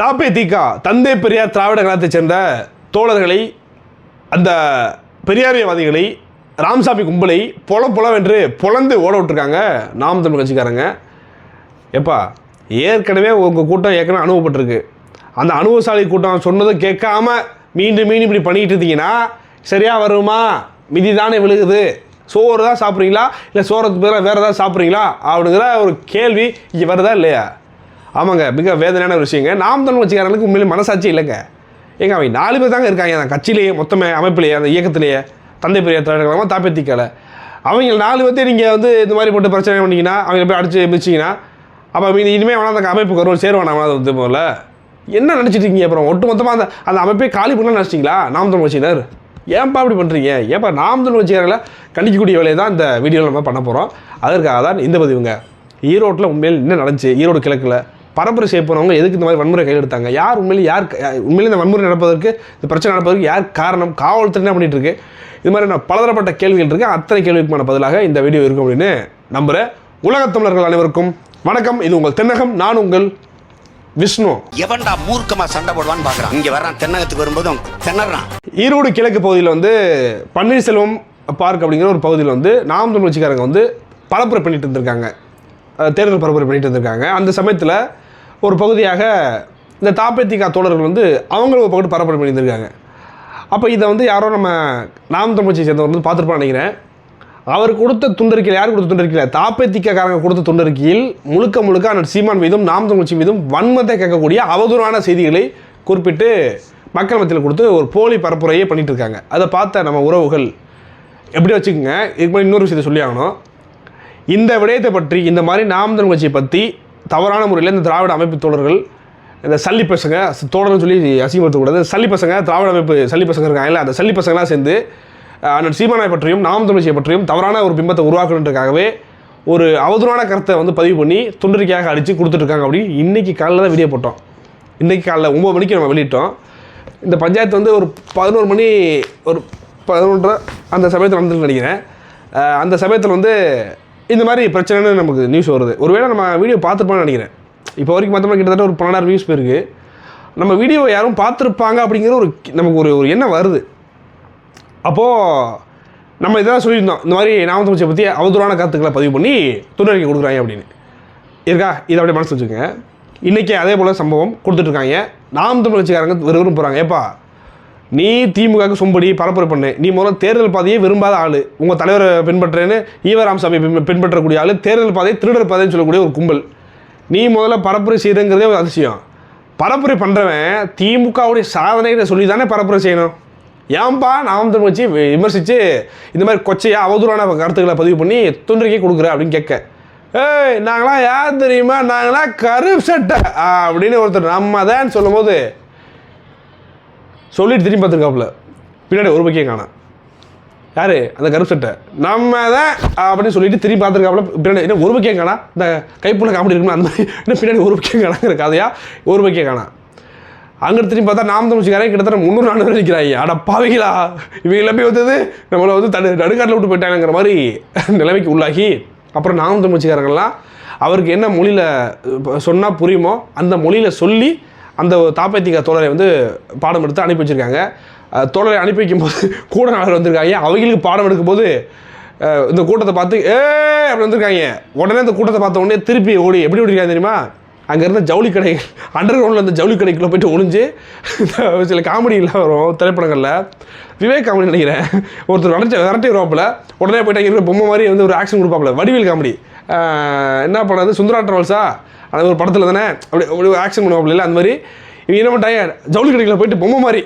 தாப்பே தீக்கா தந்தை பெரியார் திராவிட கழகத்தைச் சேர்ந்த தோழர்களை அந்த பெரியாரியவாதிகளை ராம்சாமி கும்பலை பொல பொலவென்று பொலந்து ஓட விட்டுருக்காங்க நாம் தமிழ் கட்சிக்காரங்க. எப்பா ஏற்கனவே உங்கள் கூட்டம் ஏற்கனவே அனுபவப்பட்டிருக்கு. அந்த அனுபவசாலி கூட்டம் சொன்னதை கேட்காம மீண்டும் மீண்டும் இப்படி பண்ணிக்கிட்டு இருந்தீங்கன்னா சரியாக வருமா? மிதி தானே விழுகுது. சோறு தான் சாப்பிட்றீங்களா? இல்லை சோறத்துக்கு பதிலாக வேறு ஏதாவது சாப்பிட்றீங்களா? அப்படிங்கிற ஒரு கேள்வி இங்கே வருதா இல்லையா? ஆமாங்க மிக வேதனையான ஒரு விஷயங்க. நாம் தமிழ் கட்சிக்காரங்களுக்கு உண்மையிலே மனசாட்சி இல்லைங்க. ஏங்க அவங்க நாலு பேர் தாங்க இருக்காங்க. அந்த கட்சியிலேயே மொத்தமே அமைப்பிலேயே அந்த இயக்கத்திலேயே தந்தை பெரிய தலைவர்களாக தாப்பேத்திக்கல அவங்க நாலு பேர்த்தையும் நீங்கள் வந்து இந்த மாதிரி போட்டு பிரச்சனை பண்ணிங்கன்னா அவங்க போய் அடிச்சு மிதிச்சிங்கன்னா அப்போ மீதி இனிமேல் வேணாம் அந்த அமைப்புக்கு வருவோம் சேருவானா வேணாம் வந்து போல? என்ன நினச்சிட்டு இருக்கீங்க அப்புறம்? ஒட்டு மொத்தமாக அந்த அந்த அமைப்பே காலி பண்ணலாம் நினச்சிங்களா நாம் தமிழ் கட்சியினர்? ஏன்ப்பா இப்படி பண்ணுறீங்க ஏன்ப்பா நாம் தமிழ் கட்சிக்காரர்களை கண்டிக்கக்கூடிய வேலையை தான் இந்த வீடியோவில் நம்ம பண்ண போகிறோம் அதற்காக தான் இந்த பதிவுங்க. ஈரோட்டில் உண்மையில் என்ன நடந்துச்சு? ஈரோடு கிழக்கில் பரப்புரை செய்ய போனவங்க எதுக்கு இந்த மாதிரி வன்முறை கையில் எடுத்தாங்க யார் உண்மையிலே யார் உண்மையிலே இந்த வன்முறை நடப்பதற்கு இந்த பிரச்சனை நடப்பதற்கு யார் காரணம்? காவல்துறை என்ன பண்ணிட்டு இருக்கு? இது மாதிரி நான் பலதரப்பட்ட கேள்விகள் இருக்கு. அத்தனை கேள்விக்குமான பதிலாக இந்த வீடியோ இருக்கும் அப்படின்னு நம்புகிறேன் உலகத் தமிழர்கள் அனைவருக்கும் வணக்கம். இது உங்கள் தென்னகம். நான் உங்கள் விஷ்ணு. எவன்டா மூர்க்கமா சண்டை போடுவான்னு பாக்குறான். இங்க வர்றான். தென்னகத்துக்கு வரும்போது திணறான். ஈரோடு கிழக்கு பகுதியில் வந்து பன்னீர்செல்வம் பார்க் அப்படிங்கிற ஒரு பகுதியில் வந்து நாம் தமிழ் கட்சிக்காரங்க வந்து பரப்புரை பண்ணிட்டு இருந்திருக்காங்க. தேர்தல் பரப்புரை பண்ணிட்டு இருந்திருக்காங்க. அந்த சமயத்தில் ஒரு பகுதியாக இந்த தாப்பேத்திகா தோழர்கள் வந்து அவங்களும் ஒரு பக்கத்து பரப்புரை பண்ணியிருந்திருக்காங்க. அப்போ இதை வந்து யாரோ நம்ம நாம் தமிழ் சேர்ந்தவர் வந்து பார்த்துருப்பான்னு நினைக்கிறேன். அவர் கொடுத்த துண்டறிக்கையில் யார் கொடுத்த துண்டறிக்கையில் தாப்பேத்திக்காரங்க கொடுத்த துண்டறிக்கையில் முழுக்க முழுக்க அண்ணன் சீமான் மீதும் நாம் தமிழ்ச்சி மீதும் வன்மத்தை கேட்கக்கூடிய அவதூறான செய்திகளை குறிப்பிட்டு மக்கள் மத்தியில் கொடுத்து ஒரு போலி பரப்புரையே பண்ணிகிட்டு இருக்காங்க அதை பார்த்த நம்ம உறவுகள் எப்படி வச்சுக்கோங்க? இதுக்கு முன்னாடி இன்னொரு விஷயத்தை சொல்லி ஆகணும் இந்த விடயத்தை பற்றி இந்த மாதிரி நாம் தமிழ் கட்சியை பற்றி தவறான முறையில் இந்த திராவிட அமைப்பு தோழர்கள் இந்த சல்லி பசங்க தோழர்னு சொல்லி அசிங்கப்படுத்தக்கூடாது. சல்லி பசங்க திராவிட அமைப்பு சல்லி பசங்க இருக்காங்கல்ல அந்த சல்லி பசங்களாம் சேர்ந்து அண்ணன் சீமானாய் பற்றியும் நாம் தமிழ்ச்சியை பற்றியும் தவறான ஒரு பிம்பத்தை உருவாக்கணுன்றக்காகவே ஒரு அவதூறான கருத்தை வந்து பதிவு பண்ணி துண்டறிக்கையாக அடித்து கொடுத்துட்ருக்காங்க அப்படின்னு இன்றைக்கி காலையில் தான் வீடியோ போட்டோம். இன்றைக்கி காலைல ஒம்பது மணிக்கு நம்ம வெளியிட்டோம். இந்த பஞ்சாயத்து வந்து ஒரு பதினோரு மணி ஒரு பதினொன்றரை அந்த சமயத்தில் நடந்துட்டு நினைக்கிறேன். அந்த சமயத்தில் வந்து இந்த மாதிரி பிரச்சனைன்னு நமக்கு நியூஸ் வருது. ஒருவேளை நம்ம வீடியோ பார்த்துருப்பான்னு நினைக்கிறேன். இப்போ வரைக்கும் பார்த்தோம்னா கிட்டத்தட்ட ஒரு பன்னெண்டாயிரம் வியூஸ் போயிருக்கு. நம்ம வீடியோ யாரும் பார்த்துருப்பாங்க அப்படிங்கிற ஒரு நமக்கு ஒரு ஒரு எண்ணம் வருது. அப்போது நம்ம இதெல்லாம் சொல்லியிருந்தோம். இந்த மாதிரி நாம பற்றி அவதூறான கருத்துக்களை பதிவு பண்ணி துணறிக்கை கொடுக்குறாங்க அப்படின்னு. இருக்கா? இதை அப்படியே மனசு வச்சுக்கோங்க. இன்றைக்கி அதே போல் சம்பவம் கொடுத்துட்ருக்காங்க நாம் தமிழ் கட்சிக்காரங்க போகிறாங்க ஏப்பா? நீ திமுகவுக்கு சொம்படி பரப்புரை பண்ணு. நீ முதல்ல தேர்தல் பாதையே விரும்பாத ஆள். உங்கள் தலைவரை பின்பற்றுறேன்னு ஈவராமசாமி பின் பின்பற்றக்கூடிய ஆள். தேர்தல் பாதையை திருடர் பாதைன்னு சொல்லக்கூடிய ஒரு கும்பல். நீ முதல்ல பரப்புரை செய்கிறங்கிறதே ஒரு அதிசயம். பரப்புரை பண்ணுறவன் திமுகவுடைய சாதனைகளை சொல்லி தானே பரப்புரை செய்யணும். ஏன்பா நாம் தமிழ் வச்சு விமர்சித்து இந்த மாதிரி கொச்சையாக அவதூறான கருத்துக்களை பதிவு பண்ணி தொன்றிக்கை கொடுக்குற அப்படின்னு கேட்க. ஏய் நாங்களாம் யார் தெரியுமா? நாங்களாம் கருப் சட்டை அப்படின்னு ஒருத்தர் நம்ம தான் சொல்லும்போது சொல்லிட்டு திரும்பி பார்த்துருக்காப்புல. பின்னாடி ஒரு பக்கியம் காண யாரு? அந்த கருப்சட்டை நம்ம தான் அப்படின்னு சொல்லிட்டு திரும்பி பார்த்துருக்காப்புல. பின்னாடி என்ன ஒரு பக்கியம் காணா இந்த கைப்புள்ள காமெடி இருக்குமா அந்த மாதிரி. என்ன பின்னாடி ஒரு பக்கியம் காணாங்கிற கதையா? ஒரு பக்கியம் காணா அங்கிட்டு திரும்பி பார்த்தா நாம் தமிழ்ச்சிக்காரன் கிட்டத்தட்ட முந்நூறு நானூறு பேர் நிற்கிறாங்க அட பாவிகளா. இவங்க எல்லாமே வந்தது நம்மளை வந்து தடு நடுக்காட்டில் விட்டு போயிட்டாங்கிற மாதிரி நிலைமைக்கு உள்ளாகி அப்புறம் நாம் தமிழ்ச்சிக்காரங்கள்லாம் அவருக்கு என்ன மொழியில் சொன்னால் புரியுமோ அந்த மொழியில் சொல்லி அந்த தாப்பத்திக தோழரை வந்து பாடம் எடுத்து அனுப்பி வச்சுருக்காங்க. தோழரை அனுப்பி வைக்கும்போது கூட நாளர் வந்திருக்காங்க. அவங்களுக்கு பாடம் எடுக்கும்போது இந்த கூட்டத்தை பார்த்து ஏ அப்படி வந்திருக்காங்க. உடனே இந்த கூட்டத்தை பார்த்த உடனே திருப்பி ஓடி எப்படி ஓடிருக்காங்க தெரியுமா? அங்கே இருந்த ஜவுளி கடை அண்டர் கிரவுண்டில் இருந்த ஜவுளி கடைக்குள்ளே போயிட்டு ஒளிஞ்சு சில காமெடியெலாம் வரும் திரைப்படங்களில். விவேக் காமெடி நினைக்கிறேன். ஒருத்தர் விரட்டி விரட்டி வருவாப்பில் உடனே போயிட்டு அங்கே இருக்கிற பொம்மை மாதிரி வந்து ஒரு ஆக்ஷன் கொடுப்பாப்புல. வடிவேல் காமெடி என்ன படம் அது? சுந்தரா ட்ராவல்ஸா அது ஒரு படத்தில் தானே? அப்படி அப்படி ஆக்ஷன் பண்ணுவோம் இல்லை? அந்த மாதிரி. இவங்க என்ன பண்ணிட்டாங்க ஜவுளி கடைக்குள்ள போயிட்டு பொம்மை மாதிரி.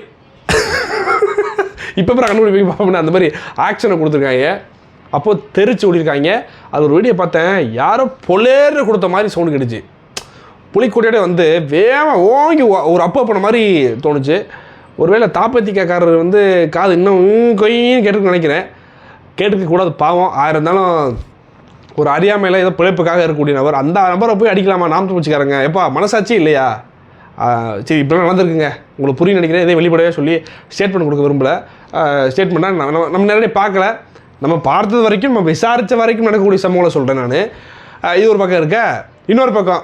இப்போ அப்புறம் கண்டுபிடிப்பி பார்ப்போம்னா அந்த மாதிரி ஆக்ஷனை கொடுத்துருக்காங்க. அப்போது தெரிச்சு ஓடிருக்காங்க. அது ஒரு வீடியோ பார்த்தேன். யாரோ பொலேர்னு கொடுத்த மாதிரி சவுண்டு கிடச்சி புலிக்கொடியோட வந்து வேகமாக ஓங்கி ஒரு அப்போ போன மாதிரி தோணுச்சு. ஒருவேளை தாப்பத்திக்காரர் வந்து காது இன்னும் ம், கொய்ன்னு கேட்டுக்கு நினைக்கிறேன். கேட்டுக்க கூடாது பாவம். ஆயிரம் இருந்தாலும் ஒரு அறியாமையில் ஏதோ பிழைப்புக்காக இருக்கக்கூடிய நபர் அந்த நபரை போய் அடிக்கலாமா? நாம் வச்சுக்காரங்க எப்பா மனசாட்சி இல்லையா? சரி இப்படிலாம் நடந்திருக்குங்க. உங்களுக்கு புரிய நினைக்கிறேன். இதே வெளிப்படையாக சொல்லி ஸ்டேட்மெண்ட் கொடுக்க விரும்பலை. ஸ்டேட்மெண்ட்டாக நம்ம நம்ம நேரடியாக பார்க்கல. நம்ம பார்த்தது வரைக்கும் நம்ம விசாரித்த வரைக்கும் நடக்கக்கூடிய சம்பவங்களை சொல்கிறேன் நான். இது ஒரு பக்கம் இருக்க? இன்னொரு பக்கம்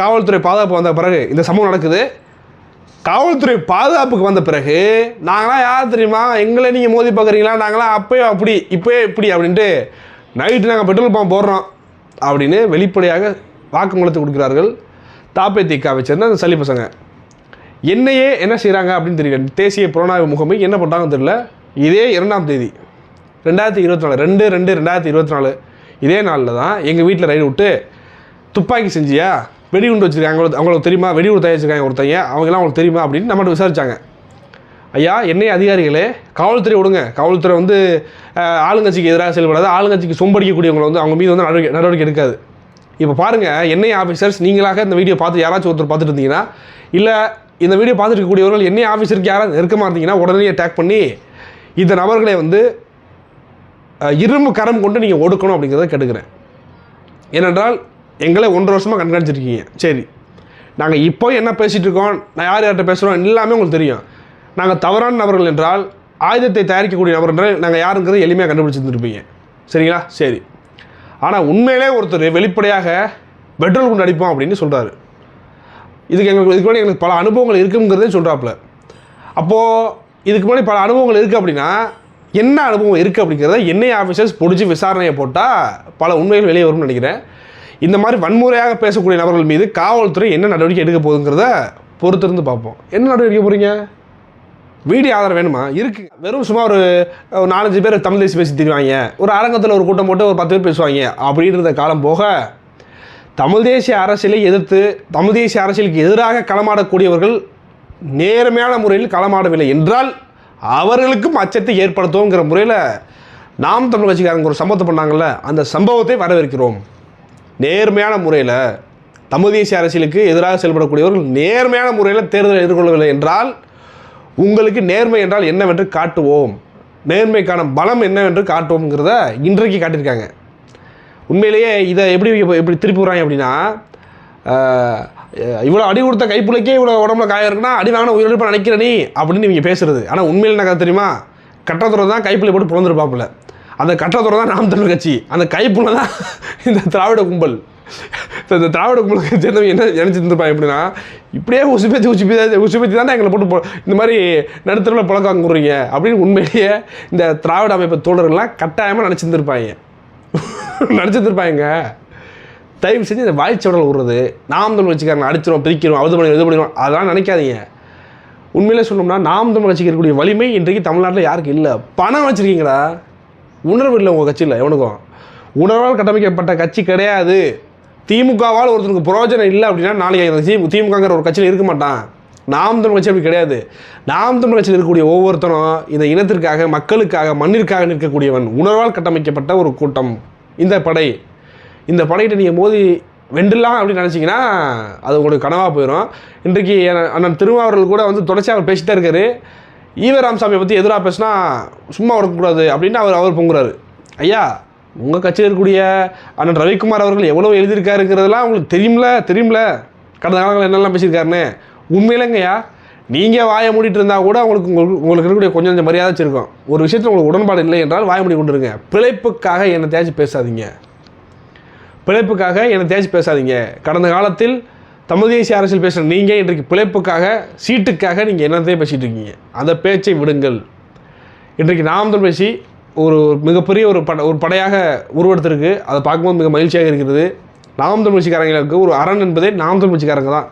காவல்துறை பாதுகாப்பு வந்த பிறகு இந்த சம்பவம் நடக்குது. காவல்துறை பாதுகாப்புக்கு வந்த பிறகு நாங்களாம் யார் தெரியுமா? எங்களை நீங்கள் மோதி பார்க்குறீங்களா? நாங்களாம் அப்போயே அப்படி இப்போயே இப்படி அப்படின்ட்டு நைட்டு நாங்கள் பெட்ரோல் பம்ப் போடுறோம் அப்படின்னு வெளிப்படையாக வாக்குமூலத்தை கொடுக்கிறார்கள். தாப்பேத்திக்காவை சேர்ந்த அந்த சளி பசங்க. என்னையே என்ன செய்கிறாங்க அப்படின்னு தெரியல. தேசிய புலனாய்வு முகமை என்ன பண்ணுறாங்கன்னு தெரியல. இதே இரண்டாம் தேதி ரெண்டாயிரத்தி இருபத்தி நாலு ரெண்டு ரெண்டு ரெண்டாயிரத்தி இருபத்தி நாலு. இதே நாளில் தான் எங்கள் வீட்டில் ரைடு விட்டு துப்பாக்கி செஞ்சியா? வெடிகுண்டு வச்சுருக்காங்க. அவங்களுக்கு அவங்களுக்கு தெரியுமா? வெடிகுண்டு தயாரிச்சிருக்காங்க ஒருத்தங்க அவங்கெல்லாம் அவங்களுக்கு தெரியுமா அப்படின்னு நம்மகிட்ட விசாரிச்சாங்க. ஐயா என்னைய அதிகாரிகளே காவல்துறை விடுங்க. காவல்துறை வந்து ஆளுங்கட்சிக்கு எதிராக செயல்படாது. ஆளுங்கட்சிக்கு சொம்படிக்கக்கூடியவங்களை வந்து அவங்க மீது வந்து நடவடிக்கை நடவடிக்கை எடுக்காது. இப்போ பாருங்கள் என்ஐ ஆஃபீஸர்ஸ் நீங்களாக இந்த வீடியோ பார்த்து யாராச்சும் ஒருத்தர் பார்த்துட்டு இருந்தீங்கன்னா இல்லை இந்த வீடியோ பார்த்துருக்கக்கூடியவர்கள் என்ஐ ஆஃபீஸருக்கு யாராவது நெருக்கமாக இருந்தீங்கன்னா உடனே அட்டாக் பண்ணி இந்த நபர்களை வந்து இரும்பு கரம் கொண்டு நீங்கள் ஒடுக்கணும் அப்படிங்கிறத கேட்டுக்கிறேன் ஏனென்றால் எங்களை ஒன்றரை வருஷமாக கண்காணிச்சிருக்கீங்க சரி. நாங்கள் இப்போ என்ன பேசிகிட்டு இருக்கோம் நான் யார் யார்கிட்ட பேசுகிறோம் எல்லாமே உங்களுக்கு தெரியும். நாங்கள் தவறான நபர்கள் என்றால் ஆயுதத்தை தயாரிக்கக்கூடிய நபர் என்றால் நாங்கள் யாருங்கிறது எளிமையாக கண்டுபிடிச்சிருந்துருப்பீங்க. சரிங்களா? சரி. ஆனால் உண்மையிலே ஒருத்தர் வெளிப்படையாக பெட்ரோல் குண்டு அடிப்போம் அப்படின்னு சொல்கிறாரு இதுக்கு எங்களுக்கு இதுக்கு முன்னாடி எங்களுக்கு பல அனுபவங்கள் இருக்குங்கிறதே சொல்கிறாப்புல அப்போது இதுக்கு முன்னாடி பல அனுபவங்கள் இருக்குது அப்படின்னா என்ன அனுபவம் இருக்குது அப்படிங்கிறத என்ஐ ஆஃபீஸர்ஸ் பிடிச்சி விசாரணையை போட்டால் பல உண்மைகள் வெளியே வரும்னு நினைக்கிறேன். இந்த மாதிரி வன்முறையாக பேசக்கூடிய நபர்கள் மீது காவல்துறை என்ன நடவடிக்கை எடுக்க போகுதுங்கிறத பொறுத்திருந்து பார்ப்போம். என்ன நடவடிக்கை போகிறீங்க வீடியோ ஆதாரம் வேணுமா? இருக்கு. வெறும் சும்மா ஒரு நாலஞ்சு பேர் தமிழ் தேசி பேசி தருவாங்க ஒரு அரங்கத்தில் ஒரு கூட்டம் போட்டு ஒரு பத்து பேர் பேசுவாங்க. அப்படின்றத காலம் போக தமிழ் தேசிய அரசியலை எதிர்த்து தமிழ் தேசிய அரசியலுக்கு எதிராக களமாடக்கூடியவர்கள் நேர்மையான முறையில் களமாடவில்லை என்றால் அவர்களுக்கும் அச்சத்தை ஏற்படுத்துவோங்கிற முறையில் நாம் தமிழ் கட்சிக்காரங்க ஒரு சம்பவத்தை பண்ணாங்கல்ல அந்த சம்பவத்தை வரவேற்கிறோம். நேர்மையான முறையில் தமிழ் தேசிய அரசியலுக்கு எதிராக செயல்படக்கூடியவர்கள் நேர்மையான முறையில் தேர்தலை எதிர்கொள்ளவில்லை என்றால் உங்களுக்கு நேர்மை என்றால் என்னவென்று காட்டுவோம். நேர்மைக்கான பலம் என்னவென்று காட்டுவோங்கிறத இன்றைக்கு காட்டியிருக்காங்க. உண்மையிலேயே இதை எப்படி எப்படி திருப்பி விட்றாங்க அப்படின்னா இவ்வளோ அடி கொடுத்த கைப்புலைக்கே இவ்வளோ உடம்புல காயம் இருக்குன்னா அடி வாங்கின உயிரிழப்பாக நினைக்கிற நீ அப்படின்னு நீங்கள் பேசுறது. ஆனால் உண்மையில் என்ன கதை தெரியுமா? கட்டத்துறை தான் கைப்புள்ளை போட்டு பிறந்திருப்பாப்புல அந்த கட்டத்துறை தான் நாம் தமிழ் கட்சி. அந்த கைப்புள்ள தான் இந்த திராவிட கும்பல். ஸோ இந்த திராவிட கும்பலுக்கு சேர்ந்தவங்க என்ன நினச்சிருந்துருப்பாங்க எப்படின்னா இப்படியே உசுப்பேத்தி உச்சி உசுப்பேத்தி தான் எங்களை போட்டு போ இந்த மாதிரி நடுத்தரவில் பழக்கம் வாங்குறீங்க அப்படின்னு உண்மையிலேயே இந்த திராவிட அமைப்பு தோழர்கள்லாம் கட்டாயமாக நினச்சிருந்துருப்பாங்க. நினச்சிருந்துருப்பாங்க. தயவு செஞ்சு இந்த வாய்ச்சவடல் விடுறது நாம் தமிழ் கட்சிக்காரங்க அடிச்சிடும் பிரிக்கிறோம் அது பண்ணி இது பண்ணிடும் அதெல்லாம் நினைக்காதீங்க. உண்மையிலே சொல்லணும்னா நாம் தமிழ் கட்சிக்கு இருக்கக்கூடிய வலிமை இன்றைக்கு தமிழ்நாட்டில் யாருக்கு இல்லை. பணம் வச்சுருக்கீங்களா? உணர்வு இல்லை உங்கள் கட்சியில் எவனுக்கும். உணர்வால் கட்டமைக்கப்பட்ட கட்சி கிடையாது. திமுகவால் ஒருத்தருக்கு பிரயோஜனம் இல்லை அப்படின்னா நாளைக்கு திமுகங்கிற ஒரு கட்சியில் இருக்க மாட்டான். நாம் தமிழ் கட்சி அப்படி கிடையாது. நாம் தமிழ் கட்சியில் இருக்கக்கூடிய ஒவ்வொருத்தரும் இந்த இனத்திற்காக மக்களுக்காக மண்ணிற்காக நிற்கக்கூடியவன். உணர்வால் கட்டமைக்கப்பட்ட ஒரு கூட்டம். இந்த படை. இந்த படையிட்ட நீங்கள் மோதி வென்றலாம் அப்படின்னு நினச்சிங்கன்னா அது உங்களுக்கு கனவாக போயிடும் இன்றைக்கு அண்ணன் அண்ணன் திருமாவர்கள் கூட வந்து தொடர்ச்சியாக அவர் பேசிட்டே இருக்காரு. ஈவ ராமசாமியை பற்றி எதிராக பேசினா சும்மா வரக்கூடாது அப்படின்னு அவர் அவர் பொங்குறாரு. ஐயா உங்கள் கட்சியில் இருக்கக்கூடிய அண்ணன் ரவிக்குமார் அவர்கள் எவ்வளோ எழுதியிருக்காருங்கிறதெல்லாம் உங்களுக்கு தெரியும்ல தெரியும்ல? கடந்த காலங்களில் என்னெல்லாம் பேசியிருக்காருன்னு. உண்மையிலங்கய்யா நீங்கள் வாயை மூடிட்டு இருந்தால் கூட உங்களுக்கு உங்களுக்கு உங்களுக்கு இருக்கக்கூடிய கொஞ்சம் கொஞ்சம் மரியாதை வச்சுருக்கோம். ஒரு விஷயத்தில் உங்களுக்கு உடன்பாடு இல்லை என்றால் வாயை மூடி கொண்டுருங்க. பிழைப்புக்காக என்னை தேய்ச்சி பேசாதீங்க. பிழைப்புக்காக என்னை தேய்ச்சி பேசாதீங்க. கடந்த காலத்தில் தமிழ் தேசிய அரசியல் பேசுகிற நீங்கள் இன்றைக்கு பிழைப்புக்காக சீட்டுக்காக நீங்கள் என்னத்தையும் பேசிகிட்டு இருக்கீங்க. அந்த பேச்சை விடுங்கள். இன்றைக்கு நாம் தமிழ் பேசி ஒரு மிகப்பெரிய ஒரு பட ஒரு படையாக உருவெடுத்திருக்கு. அதை பார்க்கும்போது மிக மகிழ்ச்சியாக இருக்கிறது நாம் தமிழ் கட்சிக்காரங்களுக்கு ஒரு அரண் என்பதே நாம் தமிழ் கட்சிக்காரங்க தான்.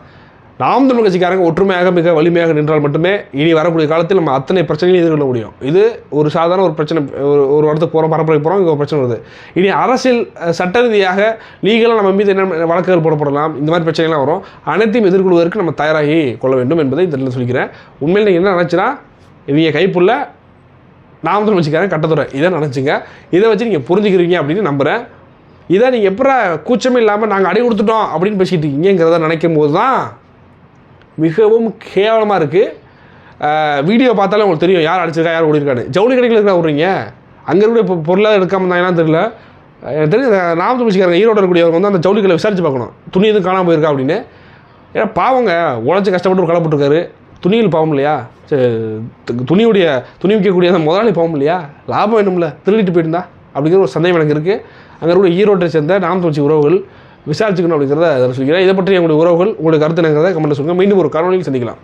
நாம் தமிழ் கட்சிக்காரங்க ஒற்றுமையாக மிக வலிமையாக நின்றால் மட்டுமே இனி வரக்கூடிய காலத்தில் நம்ம அத்தனை பிரச்சனைகளையும் எதிர்கொள்ள முடியும். இது ஒரு சாதாரண ஒரு பிரச்சனை ஒரு ஒரு இடத்துக்கு போகிறோம் பரப்புரை போகிறோம் இங்கே ஒரு பிரச்சனை வருது. இனி அரசியல் சட்ட ரீதியாக லீகலாக நம்ம மீது என்ன வழக்குகள் போடப்படலாம் இந்த மாதிரி பிரச்சனைகள்லாம் வரும். அனைத்தையும் எதிர்கொள்வதற்கு நம்ம தயாராகி கொள்ள வேண்டும் என்பதை இந்த சொல்லிக்கிறேன். உண்மையில் நீங்கள் என்ன நினச்சினா இவங்க கைப்புள்ள நான் வந்து வச்சுக்கிறேன் கட்டத்துறை. இதை நினச்சிங்க. இதை வச்சு நீங்கள் புரிஞ்சுக்கிறீங்க அப்படின்னு நம்புகிறேன் இதை நீங்கள் எப்படா கூச்சமே இல்லாமல் நாங்கள் அடி கொடுத்துட்டோம் அப்படின்னு பேசிகிட்டு இருக்கீங்கிறத நினைக்கும் போது தான் மிகவும் கேவலமாக இருக்குது வீடியோ பார்த்தாலே உங்களுக்கு தெரியும் யார் அடிச்சிருக்கா யார் ஓடிருக்கான்னு. ஜவுளி கடைகள் இருக்கா விட்றீங்க அங்கே இருக்கக்கூடிய இப்போ பொருளாக எடுக்காமல் இருந்தாங்கன்னா தெரியல. எனக்கு தெரிஞ்ச நாமக்கல் வச்சுக்காரங்க ஈரோடு இருக்கக்கூடியவங்க வந்து அந்த ஜவுளி கடையில் விசாரிச்சு பார்க்கணும். துணி எதுவும் காணாமல் போயிருக்கா அப்படின்னு. ஏன்னா பாவங்க உழைச்சி கஷ்டப்பட்டு ஒரு கடை துணியில் பாவம் இல்லையா? துணியுடைய துணி விற்கக்கூடிய அந்த முதலாளி பாவம் இல்லையா? லாபம் வேணும்ல திருடிட்டு போயிருந்தா? அப்படிங்கிற ஒரு சந்தேகம் எனக்கு இருக்குது அங்கே இருக்கிற ஈரோட்டை சேர்ந்த நாம் தொழிற்சி உறவுகள் விசாரிச்சுக்கணும் அப்படிங்கிறத அதை சொல்லிக்கிறேன் இதை பற்றி எங்களுடைய உறவுகள் உங்களுடைய கருத்து என்னங்கிறத கமெண்ட் சொல்லுங்கள் மீண்டும் ஒரு காணொலியில் சந்திக்கலாம்.